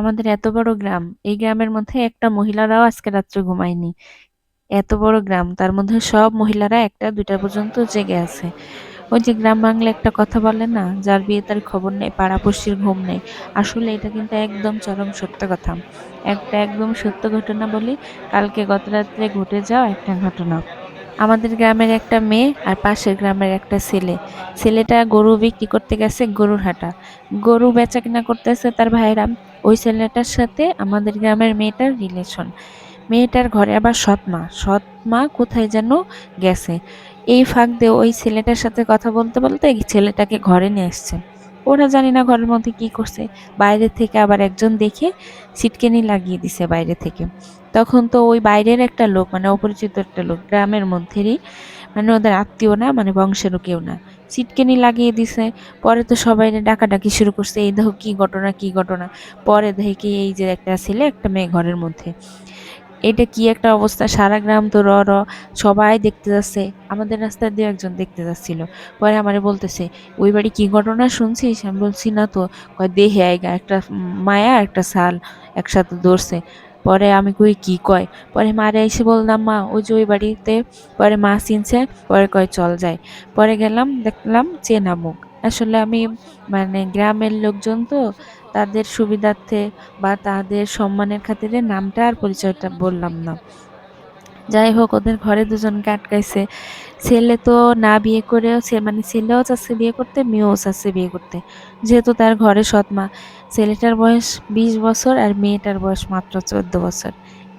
আমাদের এত বড় গ্রাম, এই গ্রামের মধ্যে একটা মহিলারাও আজকে রাত্রে ঘুমায়নি। এত বড় গ্রাম, তার মধ্যে সব মহিলারা একটা, দুইটা পর্যন্ত জেগে আছে। ওই যে গ্রাম বাংলা একটা কথা বলে না, যার বিয়ে তার খবর নেই, পাড়াপড়শির ঘুম নেই। আসলে এটা কিন্তু একদম চরম সত্য কথা। একটা একদম সত্য ঘটনা বলি, কালকে গত রাত্রে ঘটে যাওয়া একটা ঘটনা। আমাদের গ্রামের একটা মেয়ে আর পাশের গ্রামের একটা ছেলে। ছেলেটা গরু বিক্রি করতে গেছে গরুর হাটা। গরু বেচা কিনা করতেছে তার ভাইরা। ওই ছেলেটার সাথে আমাদের গ্রামের মেয়েটার রিলেশন মেয়েটার ঘরে আবার সৎ মা। সৎ মা কোথায় যেন গেছে। এই ফাঁক দিয়ে ওই ছেলেটার সাথে কথা বলতে বলতে ছেলেটাকে ঘরে নিয়ে আসছে। ওরা জানি না ঘরের মধ্যে কি করছে। বাইরে থেকে আবার একজন দেখে সিটকেনি লাগিয়ে দিছে বাইরে থেকে। তখন তো ওই বাইরের একটা লোক মানে অপরিচিত একটা লোক, গ্রামের মধ্যেরই মানে ওদের আত্মীয় না মানে বংশেরও কেউ না। সিটকেনি লাগিয়ে দিছে। পরে তো সবাই ডাকাডাকি শুরু করছে, এই দেখো কি ঘটনা কি ঘটনা। পরে দেখি এই যে একটা ছেলে, একটা মেয়ে ঘরের মধ্যে। এটা কি একটা অবস্থা? সারা গ্রাম তো র র, সবাই দেখতে যাচ্ছে। আমাদের রাস্তা দিয়ে একজন দেখতে যাচ্ছিল। পরে আমারে বলতেছে, ওই বাড়ি কি ঘটনা শুনছিস? আমি বলছি, না তো। দেহে আইগা, একটা মায়া, একটা সাল একসাথে দৌড়ছে পরে আমি কই, কি কয়? পরে মারে এসে বললাম, মা, ওই যে ওই বাড়িতে পরে মা চিনছে, পরে কয়, চল যায় পরে গেলাম, দেখলাম চেনা মুখ। আসলে আমি মানে গ্রামের লোকজন তো, তাদের সুবিধার্থে বা তাদের সম্মানের খাতিরে নামটা আর পরিচয়টা বললাম না। যাই হোক ওদের ঘরে দুজনকে আটকাইছে। ছেলে তো না বিয়ে করেও সে মানে ছেলেও চাচ্ছে বিয়ে করতে, মেয়েও চাচ্ছে বিয়ে করতে। যেহেতু তার ঘরে সৎ মা। ছেলেটার বয়স বিশ বছর আর মেয়েটার বয়স মাত্র চোদ্দ বছর।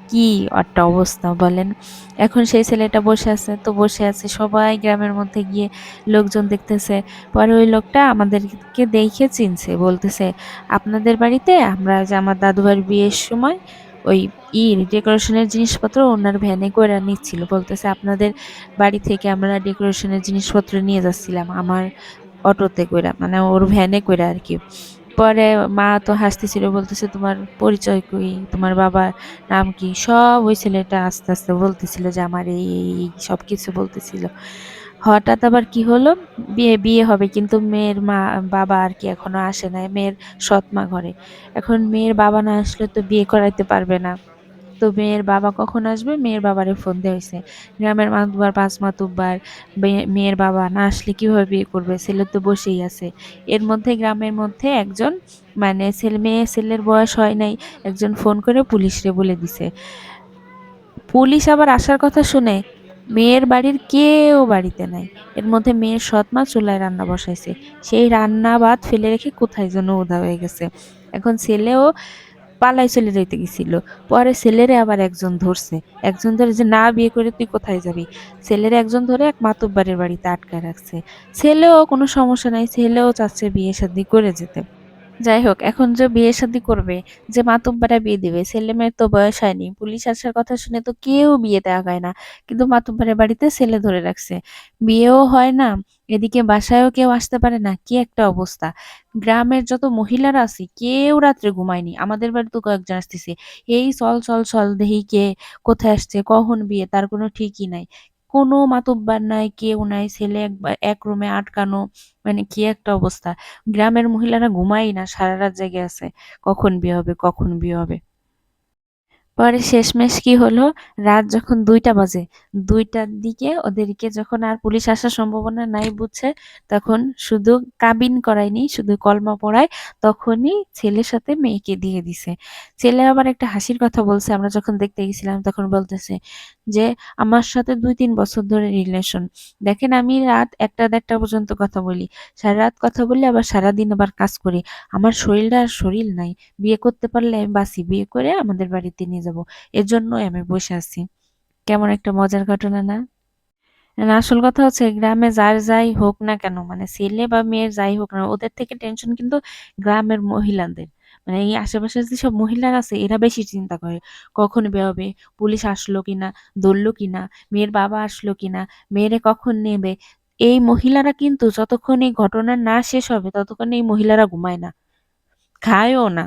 কি একটা অবস্থা বলেন। এখন সেই ছেলেটা বসে আছে, তো বসে আছে। সবাই গ্রামের মধ্যে গিয়ে লোকজন দেখতেছে। পরে ওই লোকটা আমাদেরকে দেখে চিনছে, বলতেছে, আপনাদের বাড়িতে আমরা যে আমার দাদুভাইয়ের বিয়ের সময় ওই ই ডেকোরেশনের জিনিসপত্র ওনার ভ্যানে করে নিচ্ছিল। বলতেছে, আপনাদের বাড়ি থেকে আমরা ডেকোরেশনের জিনিসপত্র নিয়ে যাচ্ছিলাম, আমার অটোতে করে মানে ওর ভ্যানে করে আর কি পরে মা তো হাসতেছিল, বলতেছে, তোমার পরিচয় কই? তোমার বাবার নাম কি? সব ওই ছেলেটা আস্তে আস্তে বলতেছিল যে, আমার এই সব কিছু বলতেছিল। হঠাৎ আবার কি হলো? বিয়ে বিয়ে হবে, কিন্তু মেয়ের মা, বাবা আর কি এখনও আসে নাই, মেয়ের সৎ মা ঘরে। এখন মেয়ের বাবা না আসলে তো বিয়ে করাইতে পারবে না। তো মেয়ের বাবা কখন আসবে? মেয়ের বাবারে ফোন দেওয়া হয়েছে গ্রামের মাতুব্বার পাঁচ মাতুব্বার মেয়ের বাবা না আসলে কীভাবে বিয়ে করবে? ছেলে তো বসেই আছে। এর মধ্যে, গ্রামের মধ্যে একজন মানে ছেলে, মেয়ে, ছেলের বয়স হয় নাই, একজন ফোন করে পুলিশরে বলে দিছে। পুলিশ আবার আসার কথা শুনে মেয়ের বাড়ির কেউ বাড়িতে নাই। এর মধ্যে মেয়ের সৎ মা চুলায় রান্না বসাইছে। সেই রান্না বাদ ফেলে রেখে কোথায় যেন উদা হয়ে গেছে। এখন ছেলেও পালাই চলে যাইতে গেছিল। পরে ছেলেরে আবার একজন ধরছে। একজন ধরে যে, না, বিয়ে করে তুই কোথায় যাবি? ছেলের একজন ধরে এক মাতব্বারের বাড়িতে আটকায় রাখছে। ছেলেও কোনো সমস্যা নাই। ছেলেও চাচ্ছে বিয়ে শাদি করে যেতে। যাই হোক এখন যে বিয়ে শাদি করবে, যে মাতুব্বারা বিয়ে দিবে, ছেলে মেয়ের তো বয়স হয়নি, পুলিশ আসার কথা শুনে তো কেউ বিয়েতে আগায় না। কিন্তু মাতুব্বারের বাড়িতে ছেলে ধরে রাখছে। বিয়েও হয় না, এদিকে বাসায়ও কেউ আসতে পারে না, কি একটা অবস্থা। গ্রামের যত মহিলারা আছে, কেউ রাত্রে ঘুমায়নি, আমাদের বাড়িতে কয়েকজন আসতেছে। এই চল চল চল দেহি কে কোথায় আসছে, কখন বিয়ে, তার কোনো ঠিকই নাই। কোনো মাতব্বার নাই, কেউ নাই, ছেলে একবার এক রুমে আটকানো মানে কি একটা অবস্থা। গ্রামের মহিলারা ঘুমাই না, সারা রাত জেগে আছে। কখন বিয়ে হবে, কখন বিয়ে হবে? পরে শেষমেশ কি হলো? রাত যখন দুইটা বাজে, দুইটার দিকে ওদেরকে যখন আর পুলিশ আসার সম্ভাবনা নাই বুঝছে, তখন শুধু কাবিন করায়নি, শুধু কলমা পড়ায়, তখনই ছেলের সাথে মেয়েকে দিয়ে দিছে। ছেলে আবার একটা হাসির কথা বলছে, আমরা যখন দেখতে গেছিলাম তখন বলতেছে যে, আমার সাথে দুই তিন বছর ধরে রিলেশন দেখেন আমি রাত একটা দেড়টা পর্যন্ত কথা বলি। সারা রাত কথা বলি, আবার সারাদিন আবার কাজ করি। আমার শরীরটা আর শরীর নাই। বিয়ে করতে পারলে আমি বাসি বিয়ে করে আমাদের বাড়িতে নিয়ে যাব। এর জন্যই আমি বসে আছি। কেমন একটা মজার ঘটনা না? আসল কথা হচ্ছে গ্রামে যার যাই হোক না কেন মানে ছেলে বা মেয়ের যাই হোক না ওদের থেকে টেনশন কিন্তু গ্রামের মহিলাদের। মানে এই আশেপাশে যেসব মহিলারা আছে, এরা বেশি চিন্তা করে, কখন বিয়ে হবে পুলিশ আসলো কিনা, ধরলো কিনা, মেয়ের বাবা আসলো কিনা, মেয়েরে কখন নেবে? এই মহিলারা কিন্তু যতক্ষণ এই ঘটনা না শেষ হবে, ততক্ষণ এই মহিলারা ঘুমায় না, খায়ও না।